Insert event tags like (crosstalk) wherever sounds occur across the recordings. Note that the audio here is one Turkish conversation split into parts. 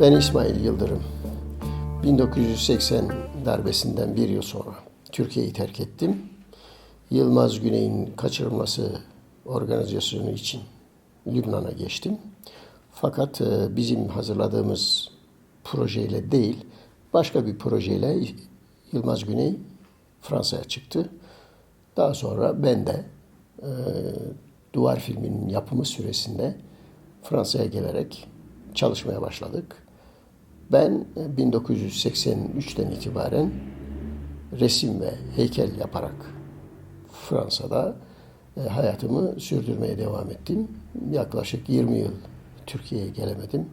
Ben İsmail Yıldırım. 1980 darbesinden bir yıl sonra Türkiye'yi terk ettim. Yılmaz Güney'in kaçırılması organizasyonu için Lübnan'a geçtim. Fakat e, bizim hazırladığımız projeyle değil, başka bir projeyle Yılmaz Güney Fransa'ya çıktı. Daha sonra ben de e, Duvar filminin yapımı süresinde Fransa'ya gelerek çalışmaya başladık. Ben e, 1983'ten itibaren resim ve heykel yaparak Fransa'da e, hayatımı sürdürmeye devam ettim. Yaklaşık 20 yıl Türkiye'ye gelemedim.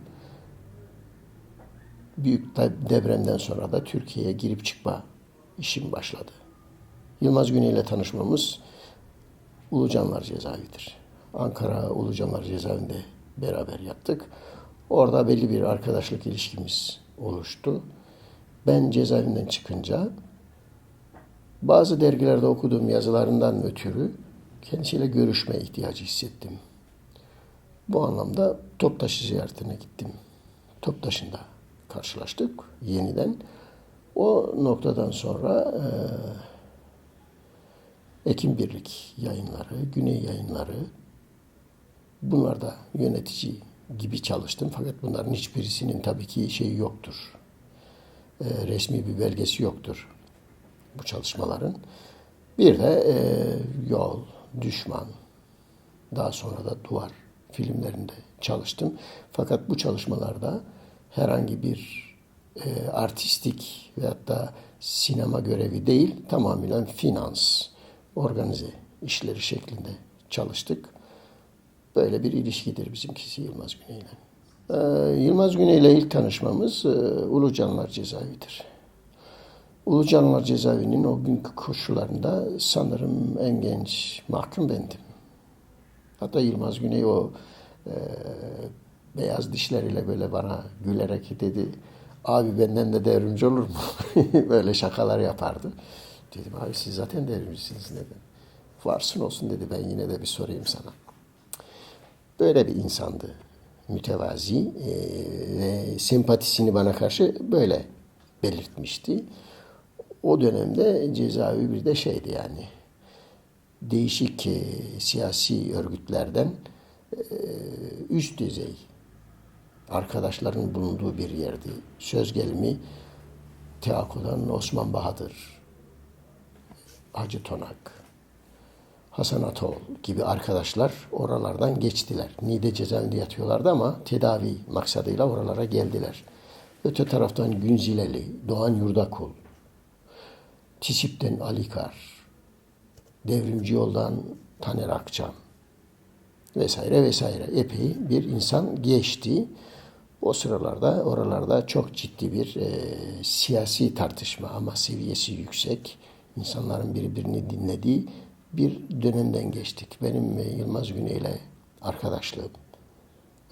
Büyük depremden sonra da Türkiye'ye girip çıkma işim başladı. Yılmaz Güney ile tanışmamız Ulucanlar cezaevidir. Ankara Ulucanlar cezaevinde beraber yattık. Orada belli bir arkadaşlık ilişkimiz oluştu. Ben cezaevinden çıkınca bazı dergilerde okuduğum yazılarından ötürü kendisiyle görüşme ihtiyacı hissettim. Bu anlamda Toptaş'ı ziyaretine gittim. Toptaş'ında karşılaştık yeniden. O noktadan sonra e, Ekim Birlik yayınları, Güney yayınları bunlarda yönetici gibi çalıştım. Fakat bunların hiçbirisinin tabii ki şeyi yoktur. E, resmi bir belgesi yoktur bu çalışmaların. Bir de e, Yol, Düşman, daha sonra da Duvar filmlerinde çalıştım. Fakat bu çalışmalarda herhangi bir e, artistik veyahut da sinema görevi değil, tamamen finans, organize işleri şeklinde çalıştık. Böyle bir ilişkidir bizimkisi Yılmaz Güney ile. Ee, Yılmaz Güney ile ilk tanışmamız e, Ulucanlar Cezaevi'dir. Ulucanlar Cezaevi'nin o günkü koşullarında sanırım en genç mahkum bendim. Hatta Yılmaz Güney o e, beyaz dişleriyle böyle bana gülerek dedi, abi benden de devrimci olur mu? (laughs) böyle şakalar yapardı. Dedim abi siz zaten devrimcisiniz dedi. Varsın olsun dedi ben yine de bir sorayım sana. Böyle bir insandı. Mütevazi e, ve sempatisini bana karşı böyle belirtmişti. O dönemde cezaevi bir de şeydi yani değişik e, siyasi örgütlerden e, üst düzey arkadaşların bulunduğu bir yerdi. Söz gelimi Teako'dan Osman Bahadır, Hacı Tonak, Hasan Atol gibi arkadaşlar oralardan geçtiler. Nide cezaevinde yatıyorlardı ama tedavi maksadıyla oralara geldiler. Öte taraftan Günzileli, Doğan Yurdakul, Tisip'ten Ali Kar, Devrimci Yoldan Taner Akçam vesaire vesaire epey bir insan geçti. O sıralarda oralarda çok ciddi bir e, siyasi tartışma ama seviyesi yüksek. insanların birbirini dinlediği bir dönemden geçtik. Benim e, Yılmaz Güney ile arkadaşlığım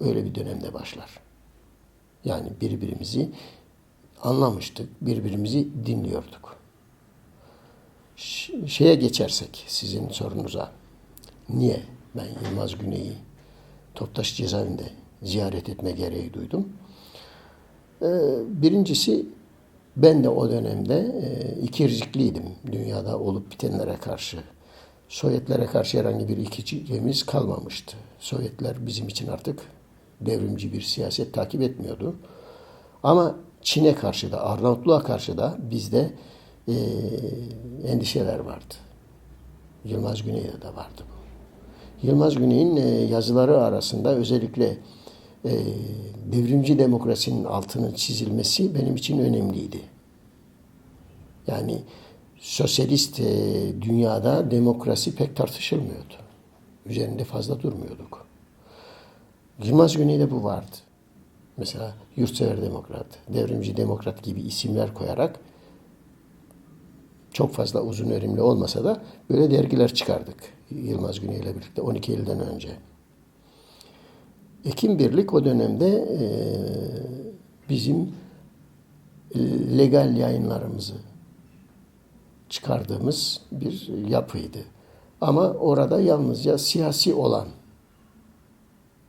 öyle bir dönemde başlar. Yani birbirimizi anlamıştık, birbirimizi dinliyorduk. Şeye geçersek sizin sorunuza. Niye ben Yılmaz Güney'i Toptaş cezaevinde ziyaret etme gereği duydum? Ee, birincisi ben de o dönemde e, ikircikliydim dünyada olup bitenlere karşı. Sovyetlere karşı herhangi bir ikiciliğimiz kalmamıştı. Sovyetler bizim için artık devrimci bir siyaset takip etmiyordu. Ama Çin'e karşı da, Arnavutluğa karşı da bizde e, endişeler vardı. Yılmaz Güney'de de vardı bu. Yılmaz Güney'in e, yazıları arasında özellikle e, devrimci demokrasinin altının çizilmesi benim için önemliydi. Yani sosyalist e, dünyada demokrasi pek tartışılmıyordu. Üzerinde fazla durmuyorduk. Yılmaz Güney'de bu vardı. Mesela yurtsever demokrat, devrimci demokrat gibi isimler koyarak çok fazla uzun örimli olmasa da böyle dergiler çıkardık Yılmaz Güney ile birlikte 12 Eylül'den önce. Ekim Birlik o dönemde e, bizim legal yayınlarımızı çıkardığımız bir yapıydı. Ama orada yalnızca siyasi olan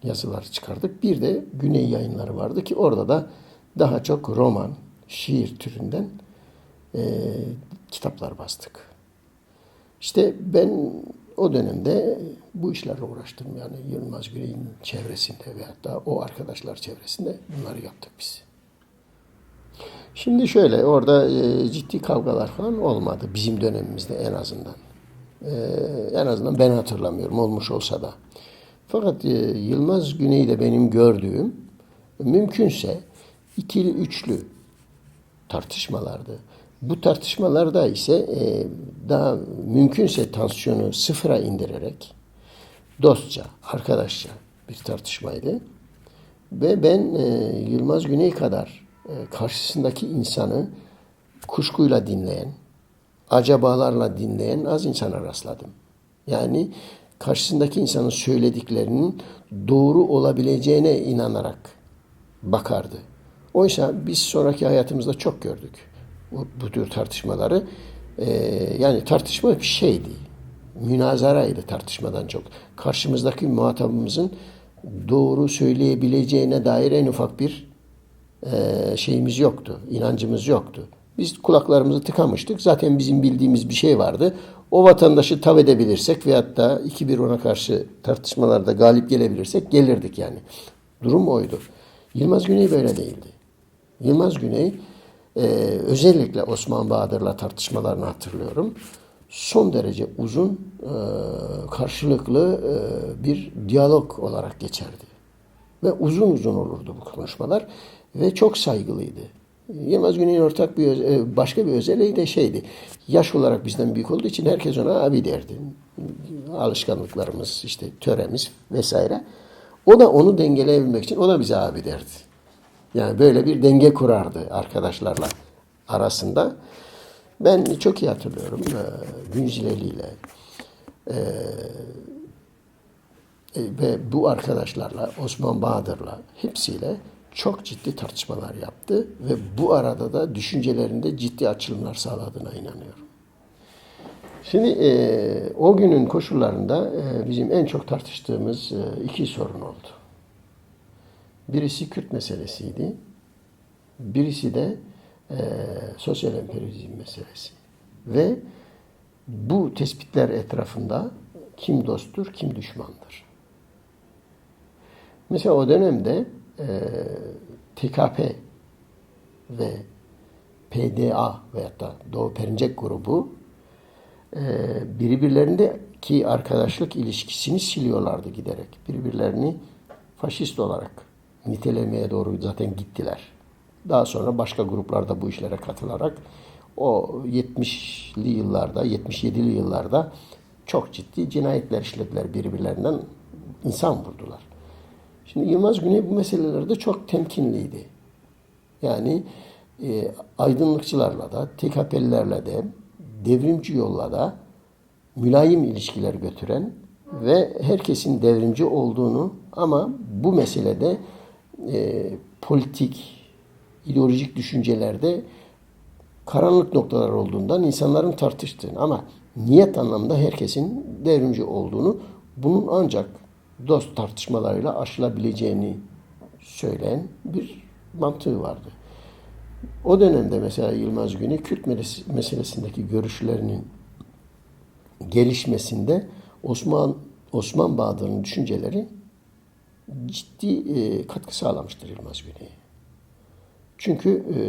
yazılar çıkardık. Bir de Güney yayınları vardı ki orada da daha çok roman, şiir türünden e, kitaplar bastık. İşte ben o dönemde bu işlerle uğraştım. Yani Yılmaz Güney'in çevresinde veyahut da o arkadaşlar çevresinde bunları yaptık biz. Şimdi şöyle orada e, ciddi kavgalar falan olmadı bizim dönemimizde en azından. E, en azından ben hatırlamıyorum olmuş olsa da. Fakat e, Yılmaz Güney'de benim gördüğüm mümkünse ikili üçlü tartışmalardı. Bu tartışmalarda ise e, daha mümkünse tansiyonu sıfıra indirerek dostça, arkadaşça bir tartışmaydı. Ve ben e, Yılmaz Güney kadar karşısındaki insanı kuşkuyla dinleyen, acabalarla dinleyen az insana rastladım. Yani karşısındaki insanın söylediklerinin doğru olabileceğine inanarak bakardı. Oysa biz sonraki hayatımızda çok gördük bu, bu tür tartışmaları. Ee, yani tartışma bir şeydi. Münazaraydı tartışmadan çok. Karşımızdaki muhatabımızın doğru söyleyebileceğine dair en ufak bir e, şeyimiz yoktu. inancımız yoktu. Biz kulaklarımızı tıkamıştık. Zaten bizim bildiğimiz bir şey vardı. O vatandaşı tav edebilirsek veyahut da iki bir ona karşı tartışmalarda galip gelebilirsek gelirdik yani. Durum oydu. Yılmaz Güney böyle değildi. Yılmaz Güney e, özellikle Osman Bahadır'la tartışmalarını hatırlıyorum. Son derece uzun e, karşılıklı e, bir diyalog olarak geçerdi. Ve uzun uzun olurdu bu konuşmalar ve çok saygılıydı. Yılmaz Güney'in ortak bir öz- başka bir özelliği de şeydi. Yaş olarak bizden büyük olduğu için herkes ona abi derdi. Alışkanlıklarımız, işte töremiz vesaire. O da onu dengeleyebilmek için o da bize abi derdi. Yani böyle bir denge kurardı arkadaşlarla arasında. Ben çok iyi hatırlıyorum. E, Günzileli ile e, e, ve bu arkadaşlarla Osman Bahadır'la hepsiyle çok ciddi tartışmalar yaptı ve bu arada da düşüncelerinde ciddi açılımlar sağladığına inanıyorum. Şimdi e, o günün koşullarında e, bizim en çok tartıştığımız e, iki sorun oldu. Birisi Kürt meselesiydi. Birisi de e, sosyal emperyalizm meselesi. Ve bu tespitler etrafında kim dosttur, kim düşmandır. Mesela o dönemde e, TKP ve PDA veyahut da Doğu Perinçek grubu e, birbirlerindeki arkadaşlık ilişkisini siliyorlardı giderek. Birbirlerini faşist olarak nitelemeye doğru zaten gittiler. Daha sonra başka gruplar da bu işlere katılarak o 70'li yıllarda, 77'li yıllarda çok ciddi cinayetler işlediler birbirlerinden insan vurdular. Şimdi Yılmaz Güney bu meselelerde çok temkinliydi. Yani e, aydınlıkçılarla da, TKP'lilerle de, devrimci yolla da mülayim ilişkiler götüren ve herkesin devrimci olduğunu ama bu meselede e, politik, ideolojik düşüncelerde karanlık noktalar olduğundan insanların tartıştığını ama niyet anlamda herkesin devrimci olduğunu bunun ancak dost tartışmalarıyla aşılabileceğini söyleyen bir mantığı vardı. O dönemde mesela Yılmaz Güney Kürt meselesindeki görüşlerinin gelişmesinde Osman Osman Bahadır'ın düşünceleri ciddi e, katkı sağlamıştır Yılmaz Güney'e. Çünkü e,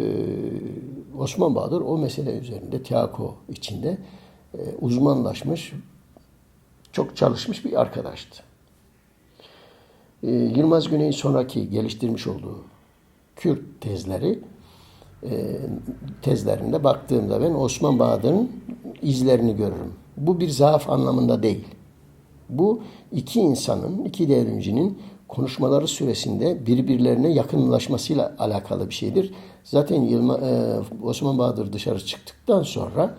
Osman Bahadır o mesele üzerinde tiyako içinde e, uzmanlaşmış, çok çalışmış bir arkadaştı. E, Yılmaz Güney'in sonraki geliştirmiş olduğu Kürt tezleri e, tezlerinde baktığımda ben Osman Bahadır'ın izlerini görürüm. Bu bir zaaf anlamında değil. Bu iki insanın, iki devrimcinin konuşmaları süresinde birbirlerine yakınlaşmasıyla alakalı bir şeydir. Zaten Yılma, e, Osman Bahadır dışarı çıktıktan sonra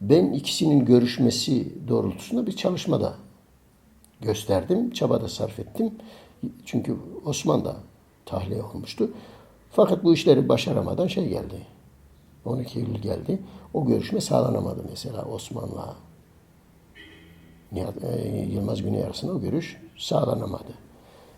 ben ikisinin görüşmesi doğrultusunda bir çalışmada gösterdim. Çaba da sarf ettim. Çünkü Osman da tahliye olmuştu. Fakat bu işleri başaramadan şey geldi. 12 Eylül geldi. O görüşme sağlanamadı mesela Osman'la e, Yılmaz Güney arasında o görüş sağlanamadı.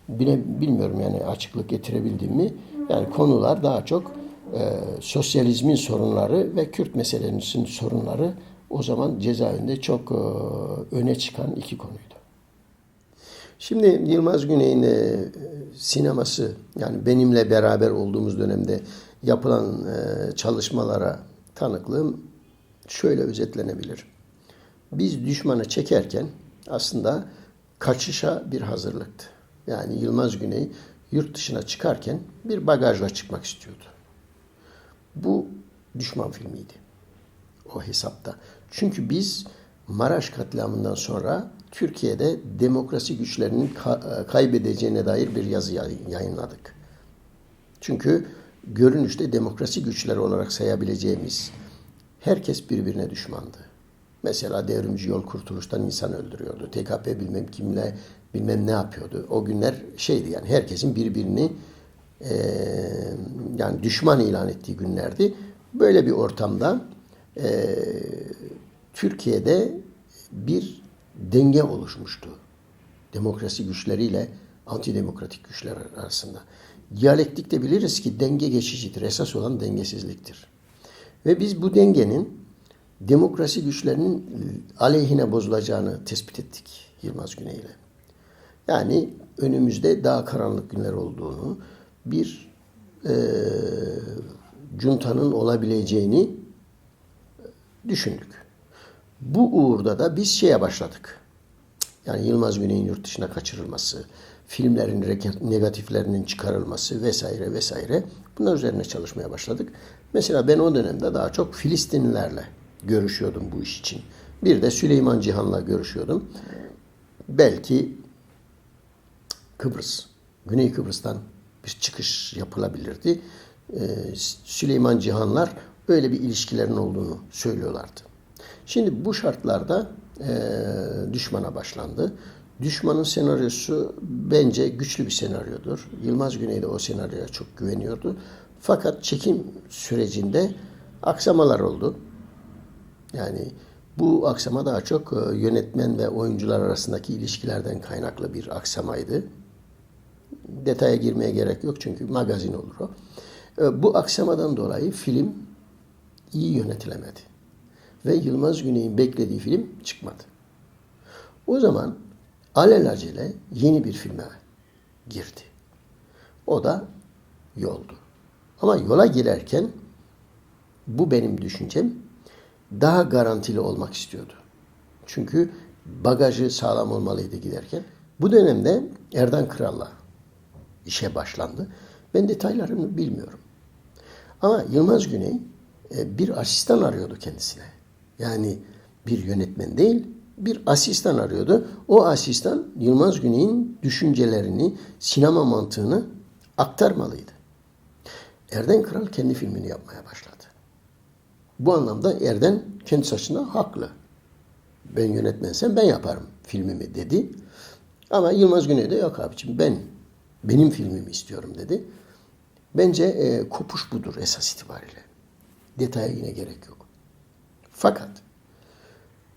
bile, bilmiyorum yani açıklık getirebildim mi? Yani konular daha çok e, sosyalizmin sorunları ve Kürt meselesinin sorunları o zaman cezaevinde çok e, öne çıkan iki konuydu. Şimdi Yılmaz Güney'in e, sineması yani benimle beraber olduğumuz dönemde yapılan e, çalışmalara tanıklığım şöyle özetlenebilir. Biz düşmanı çekerken aslında kaçışa bir hazırlıktı. Yani Yılmaz Güney yurt dışına çıkarken bir bagajla çıkmak istiyordu. Bu düşman filmiydi o hesapta. Çünkü biz Maraş katliamından sonra Türkiye'de demokrasi güçlerinin ka- kaybedeceğine dair bir yazı yay- yayınladık. Çünkü görünüşte demokrasi güçleri olarak sayabileceğimiz herkes birbirine düşmandı. Mesela devrimci yol kurtuluştan insan öldürüyordu. TKP bilmem kimle bilmem ne yapıyordu. O günler şeydi yani herkesin birbirini eee, yani düşman ilan ettiği günlerdi. Böyle bir ortamda eee, Türkiye'de bir denge oluşmuştu. Demokrasi güçleriyle antidemokratik güçler arasında. Diyalektikte biliriz ki denge geçicidir. Esas olan dengesizliktir. Ve biz bu dengenin demokrasi güçlerinin aleyhine bozulacağını tespit ettik Yılmaz Güney ile. Yani önümüzde daha karanlık günler olduğunu, bir eee cuntanın olabileceğini düşündük. Bu uğurda da biz şeye başladık. Yani Yılmaz Güney'in yurt dışına kaçırılması, filmlerin negatiflerinin çıkarılması vesaire vesaire. Bunlar üzerine çalışmaya başladık. Mesela ben o dönemde daha çok Filistinlilerle görüşüyordum bu iş için. Bir de Süleyman Cihan'la görüşüyordum. Belki Kıbrıs, Güney Kıbrıs'tan bir çıkış yapılabilirdi. Ee, Süleyman Cihanlar öyle bir ilişkilerin olduğunu söylüyorlardı. Şimdi bu şartlarda e, düşmana başlandı. Düşmanın senaryosu bence güçlü bir senaryodur. Yılmaz Güney de o senaryoya çok güveniyordu. Fakat çekim sürecinde aksamalar oldu. Yani bu aksama daha çok yönetmen ve oyuncular arasındaki ilişkilerden kaynaklı bir aksamaydı. Detaya girmeye gerek yok çünkü magazin olur o. Bu aksamadan dolayı film iyi yönetilemedi. Ve Yılmaz Güney'in beklediği film çıkmadı. O zaman alelacele yeni bir filme girdi. O da yoldu. Ama yola girerken bu benim düşüncem daha garantili olmak istiyordu. Çünkü bagajı sağlam olmalıydı giderken. Bu dönemde Erdan Kral'la işe başlandı. Ben detaylarını bilmiyorum. Ama Yılmaz Güney e, bir asistan arıyordu kendisine. Yani bir yönetmen değil, bir asistan arıyordu. O asistan Yılmaz Güney'in düşüncelerini, sinema mantığını aktarmalıydı. Erden Kral kendi filmini yapmaya başladı. Bu anlamda Erden kendi açısından haklı. Ben yönetmensem ben yaparım filmimi dedi. Ama Yılmaz Güney de yok abiciğim ben benim filmimi istiyorum dedi. Bence e, kopuş budur esas itibariyle. Detaya yine gerek yok. Fakat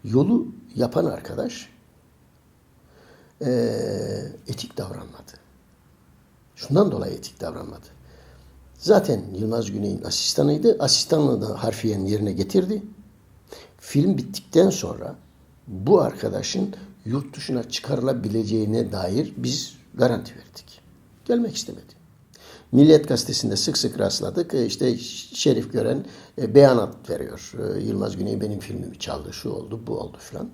yolu yapan arkadaş etik davranmadı. Şundan dolayı etik davranmadı. Zaten Yılmaz Güney'in asistanıydı. Asistanlığı da harfiyen yerine getirdi. Film bittikten sonra bu arkadaşın yurt dışına çıkarılabileceğine dair biz garanti verdik. Gelmek istemedi. Milliyet Gazetesi'nde sık sık rastladık. E, İşte Şerif Gören e, beyanat veriyor. E, Yılmaz Güney benim filmimi çaldı, şu oldu, bu oldu filan.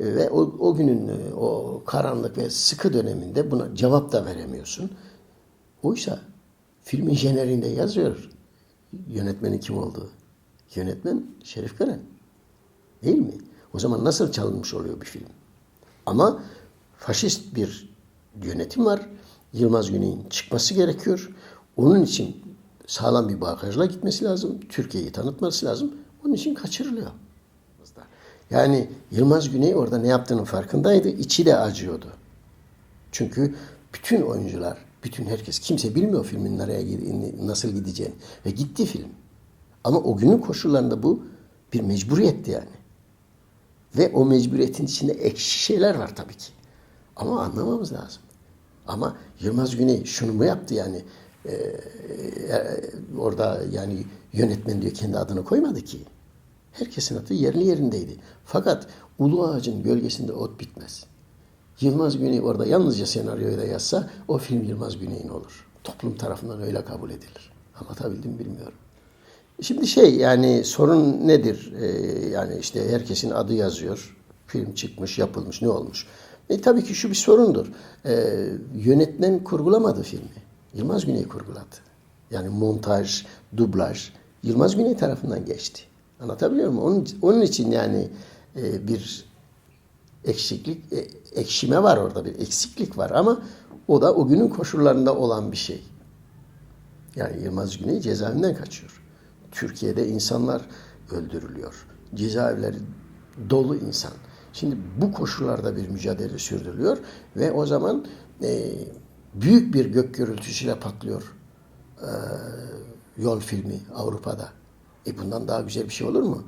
Ve o, o günün o karanlık ve sıkı döneminde buna cevap da veremiyorsun. Oysa filmin jeneriğinde yazıyor yönetmenin kim olduğu. Yönetmen Şerif Gören. Değil mi? O zaman nasıl çalınmış oluyor bir film? Ama faşist bir yönetim var. Yılmaz Güney'in çıkması gerekiyor. Onun için sağlam bir bagajla gitmesi lazım. Türkiye'yi tanıtması lazım. Onun için kaçırılıyor. Yani Yılmaz Güney orada ne yaptığının farkındaydı. İçi de acıyordu. Çünkü bütün oyuncular, bütün herkes, kimse bilmiyor filmin nereye nasıl gideceğini. Ve gitti film. Ama o günün koşullarında bu bir mecburiyetti yani. Ve o mecburiyetin içinde ekşi şeyler var tabii ki. Ama anlamamız lazım. Ama Yılmaz Güney şunu mu yaptı yani? Ee, e, orada yani yönetmen diyor kendi adını koymadı ki. Herkesin adı yerli yerindeydi. Fakat ulu ağacın gölgesinde ot bitmez. Yılmaz Güney orada yalnızca senaryoyu da yazsa o film Yılmaz Güney'in olur. Toplum tarafından öyle kabul edilir. Anlatabildim mi bilmiyorum. Şimdi şey yani sorun nedir? Ee, yani işte herkesin adı yazıyor. Film çıkmış, yapılmış, ne olmuş? E, tabii ki şu bir sorundur. Ee, yönetmen kurgulamadı filmi. Yılmaz Güney kurguladı. Yani montaj, dublaj Yılmaz Güney tarafından geçti. Anlatabiliyor muyum? Onun, onun için yani e, bir eksiklik, e, ekşime var orada bir eksiklik var ama o da o günün koşullarında olan bir şey. Yani Yılmaz Güney cezaevinden kaçıyor. Türkiye'de insanlar öldürülüyor. Cezaevleri dolu insan. Şimdi bu koşullarda bir mücadele sürdürülüyor ve o zaman e, büyük bir gök gürültüsüyle patlıyor e, yol filmi Avrupa'da. E bundan daha güzel bir şey olur mu?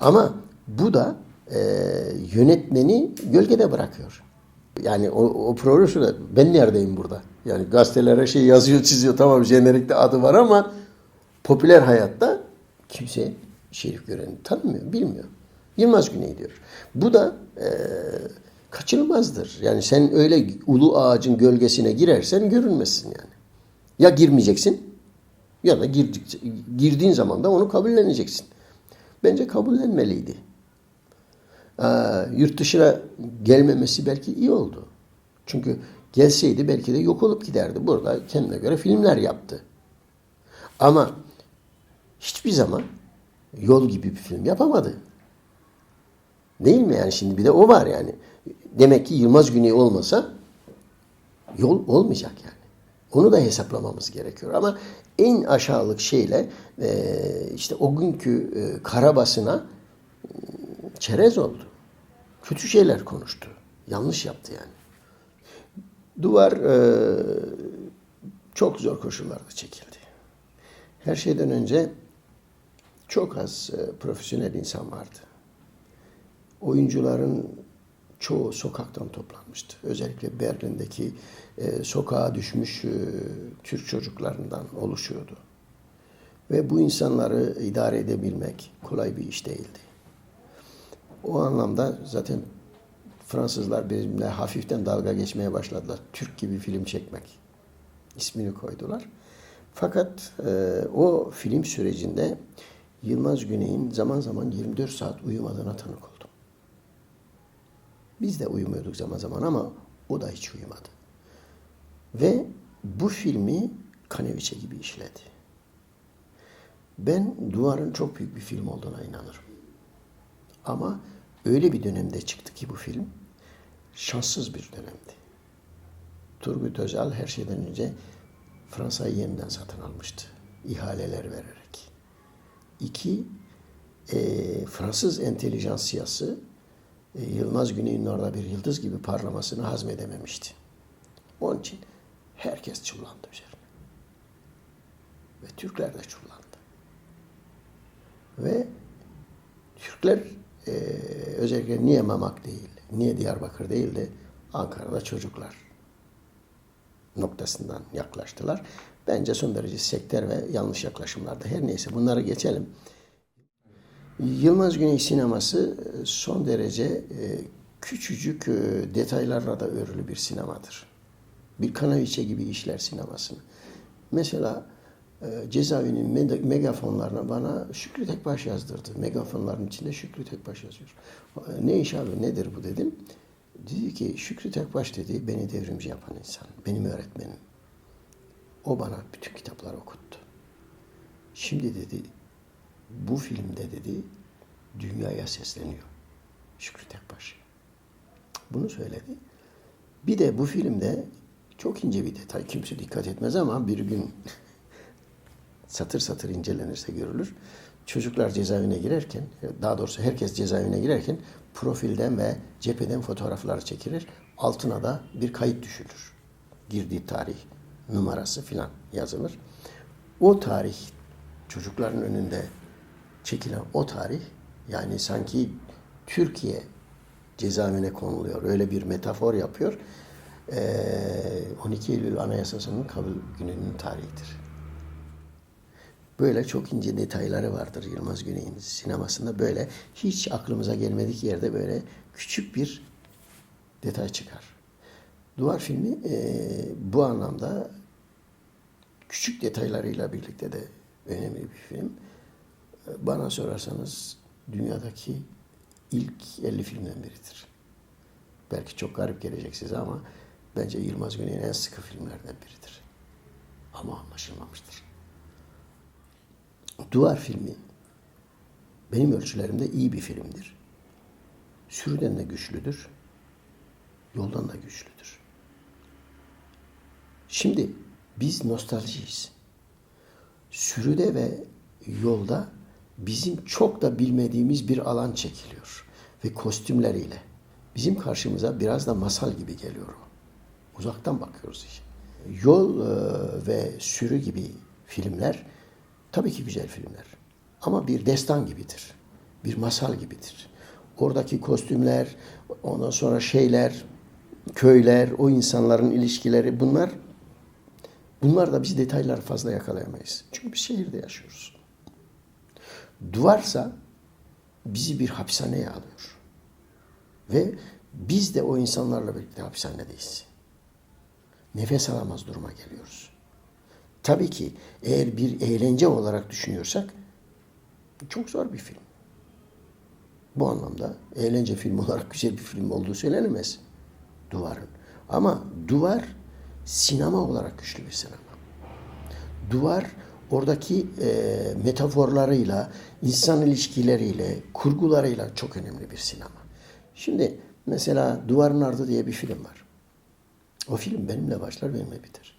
Ama bu da e, yönetmeni gölgede bırakıyor. Yani o, o şurada. Ben neredeyim burada? Yani gazetelere şey yazıyor, çiziyor. Tamam jenerikte adı var ama popüler hayatta kimse Şerif Gören'i tanımıyor, bilmiyor. Yılmaz Güney diyor. Bu da e, kaçınılmazdır. Yani sen öyle ulu ağacın gölgesine girersen görünmezsin yani. Ya girmeyeceksin ya da girdik, girdiğin zaman da onu kabulleneceksin. Bence kabullenmeliydi. Ee, yurt dışına gelmemesi belki iyi oldu. Çünkü gelseydi belki de yok olup giderdi. Burada kendine göre filmler yaptı. Ama hiçbir zaman yol gibi bir film yapamadı. Değil mi yani şimdi bir de o var yani. Demek ki Yılmaz Güney olmasa yol olmayacak yani. Onu da hesaplamamız gerekiyor. Ama en aşağılık şeyle e, işte o günkü e, kara basına e, çerez oldu. Kötü şeyler konuştu. Yanlış yaptı yani. Duvar çok zor koşullarda çekildi. Her şeyden önce çok az profesyonel insan vardı. Oyuncuların çoğu sokaktan toplanmıştı. Özellikle Berlin'deki e, sokağa düşmüş e, Türk çocuklarından oluşuyordu. Ve bu insanları idare edebilmek kolay bir iş değildi. O anlamda zaten Fransızlar bizimle hafiften dalga geçmeye başladılar. Türk gibi film çekmek ismini koydular. Fakat e, o film sürecinde Yılmaz Güney'in zaman zaman 24 saat uyumadığına tanık oldum. Biz de uyumuyorduk zaman zaman ama o da hiç uyumadı. Ve bu filmi Kaneviçe gibi işledi. Ben Duvar'ın çok büyük bir film olduğuna inanırım. Ama öyle bir dönemde çıktı ki bu film şanssız bir dönemdi. Turgut Özal her şeyden önce Fransa'yı yeniden satın almıştı. ihaleler vererek. İki, e, Fransız entelijansiyası Yılmaz Güney'in orada bir yıldız gibi parlamasını hazmedememişti. Onun için herkes çullandı üzerine. Ve Türkler de çullandı. Ve Türkler e, özellikle niye Mamak değil, niye Diyarbakır değil de Ankara'da çocuklar noktasından yaklaştılar. Bence son derece sektör ve yanlış yaklaşımlardı. Her neyse bunları geçelim. Yılmaz Güney sineması e, son derece e, küçücük e, detaylarla da örülü bir sinemadır. Bir kanaviçe gibi işler sinemasını. Mesela cezaevinin megafonlarına bana Şükrü Tekbaş yazdırdı. Megafonların içinde Şükrü Tekbaş yazıyor. Ne iş abi nedir bu dedim. Dedi ki Şükrü Tekbaş dedi beni devrimci yapan insan. Benim öğretmenim. O bana bütün kitaplar okuttu. Şimdi dedi bu filmde dedi dünyaya sesleniyor. Şükrü Tekbaş. Bunu söyledi. Bir de bu filmde çok ince bir detay. Kimse dikkat etmez ama bir gün (laughs) satır satır incelenirse görülür. Çocuklar cezaevine girerken, daha doğrusu herkes cezaevine girerken profilden ve cepheden fotoğraflar çekilir. Altına da bir kayıt düşülür. Girdiği tarih, numarası filan yazılır. O tarih çocukların önünde çekilen o tarih yani sanki Türkiye cezaevine konuluyor. Öyle bir metafor yapıyor. Ee, 12 Eylül Anayasası'nın kabul gününün tarihidir. Böyle çok ince detayları vardır Yılmaz Güney'in sinemasında. Böyle hiç aklımıza gelmedik yerde böyle küçük bir detay çıkar. Duvar filmi eee, bu anlamda küçük detaylarıyla birlikte de önemli bir film. Bana sorarsanız dünyadaki ilk 50 filmden biridir. Belki çok garip gelecek size ama bence Yılmaz Güney'in en sıkı filmlerden biridir. Ama anlaşılmamıştır. Duvar filmi benim ölçülerimde iyi bir filmdir. Sürüden de güçlüdür. Yoldan da güçlüdür. Şimdi biz nostaljiyiz. Sürüde ve yolda bizim çok da bilmediğimiz bir alan çekiliyor. Ve kostümleriyle. Bizim karşımıza biraz da masal gibi geliyor o. Uzaktan bakıyoruz işe. Yol e, ve sürü gibi filmler tabii ki güzel filmler. Ama bir destan gibidir. Bir masal gibidir. Oradaki kostümler, ondan sonra şeyler, köyler, o insanların ilişkileri bunlar bunlar da biz detayları fazla yakalayamayız. Çünkü biz şehirde yaşıyoruz. Duvarsa bizi bir hapishaneye alıyor. Ve biz de o insanlarla birlikte hapishanedeyiz. Nefes alamaz duruma geliyoruz. Tabii ki eğer bir eğlence olarak düşünüyorsak çok zor bir film. Bu anlamda eğlence filmi olarak güzel bir film olduğu söylenemez Duvar'ın. Ama Duvar sinema olarak güçlü bir sinema. Duvar oradaki e, metaforlarıyla, insan ilişkileriyle, kurgularıyla çok önemli bir sinema. Şimdi mesela Duvarın Ardı diye bir film var. O film benimle başlar, benimle biter.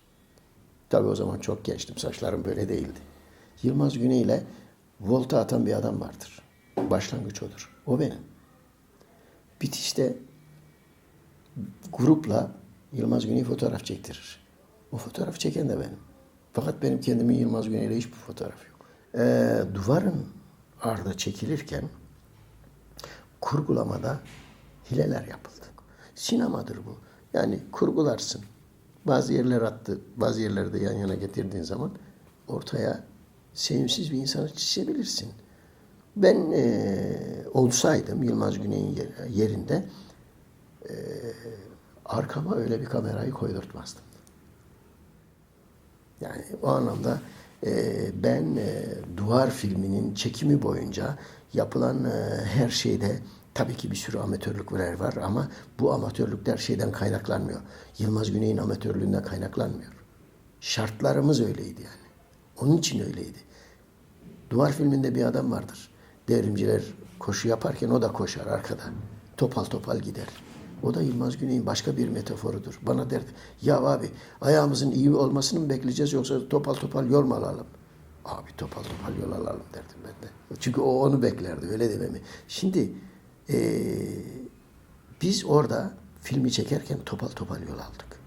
Tabii o zaman çok gençtim, saçlarım böyle değildi. Yılmaz Güney ile volta atan bir adam vardır. Başlangıç odur. O benim. Bitişte grupla Yılmaz Güney fotoğraf çektirir. O fotoğrafı çeken de benim. Fakat benim kendimin Yılmaz Güney'le hiçbir fotoğraf yok. Ee, duvarın ardı çekilirken kurgulamada hileler yapıldı. Sinemadır bu. Yani kurgularsın. Bazı yerler attı, bazı yerlerde yan yana getirdiğin zaman ortaya sevimsiz bir insanı çizebilirsin. Ben e, olsaydım Yılmaz Güney'in yer- yerinde e, arkama öyle bir kamerayı koydurtmazdım. Yani o anlamda e, ben e, Duvar filminin çekimi boyunca yapılan e, her şeyde tabii ki bir sürü amatörlükler var ama bu amatörlükler şeyden kaynaklanmıyor. Yılmaz Güney'in amatörlüğünden kaynaklanmıyor. Şartlarımız öyleydi yani. Onun için öyleydi. Duvar filminde bir adam vardır. Devrimciler koşu yaparken o da koşar arkada. Topal topal gider. O da Yılmaz Güney'in başka bir metaforudur. Bana derdi, ya abi ayağımızın iyi olmasını mı bekleyeceğiz yoksa topal topal yol mu alalım? Abi topal topal yol alalım derdim ben de. Çünkü o onu beklerdi öyle dememi. Şimdi eee, biz orada filmi çekerken topal topal yol aldık.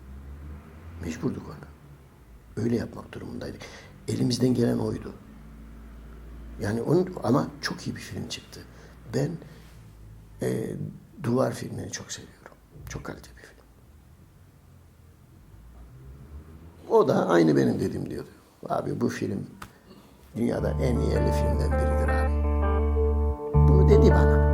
Mecburduk ona. Öyle yapmak durumundaydık. Elimizden gelen oydu. Yani onun ama çok iyi bir film çıktı. Ben e, Duvar filmini çok seviyorum. Çok kaliteli bir film. O da aynı benim dediğim diyordu. Abi bu film dünyada en iyi 50 filmden biridir abi. Bunu dedi bana.